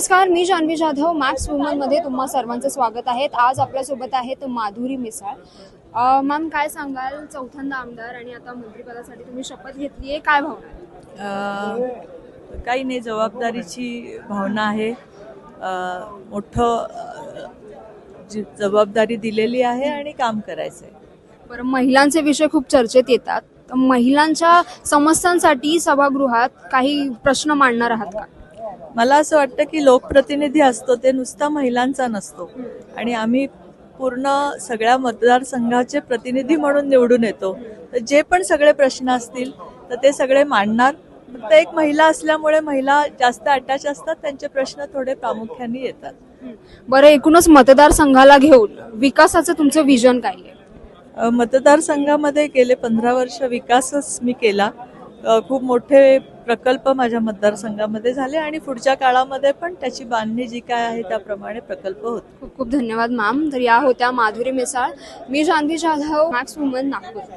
नमस्कार मी जान्हवी जाधव मॅक्स वुमनमध्ये तुम्हा सर्वांचं स्वागत आहे. आज आपल्यासोबत आहेत माधुरी मिसाळ. मॅम काय सांगाल? चौथ्यांदा आमदार आणि आता मंत्रिपदासाठी तुम्ही शपथ घेतली आहे काय भावना काही नाही जबाबदारीची भावना आहे. मोठं जी जबाबदारी दिलेली आहे आणि काम करायचं आहे बरं महिलांचे विषय खूप चर्चेत येतात. महिलांच्या समस्यांसाठी सभागृहात काही प्रश्न मांडणार आहात का? मला असं वाटतं की लोकप्रतिनिधी असतो ते नुसता महिलांचा नसतो. आणि आम्ही पूर्ण सगळ्या मतदारसंघाचे प्रतिनिधी म्हणून निवडून येतो. तर जे पण सगळे प्रश्न असतील तर ते सगळे मांडणार. फक्त एक महिला असल्यामुळे महिला जास्त अटॅच असतात त्यांचे प्रश्न थोडे प्रामुख्याने येतात. बरं एकूणच मतदारसंघाला घेऊन विकासाचं तुमचं विजन काय आहे? मतदारसंघामध्ये गेले पंधरा वर्ष विकासच मी केला. खूप मोठे प्रकल्प माझ्या मतदारसंघामध्ये झाले आणि पुढच्या काळामध्ये पण त्याची बांधणी जी काय आहे त्याप्रमाणे प्रकल्प होत. खूप खूप धन्यवाद मॅम तर या होत्या माधुरी मिसाळ. मी जान्हवी जाधव मॅक्स वुमन नागपूर.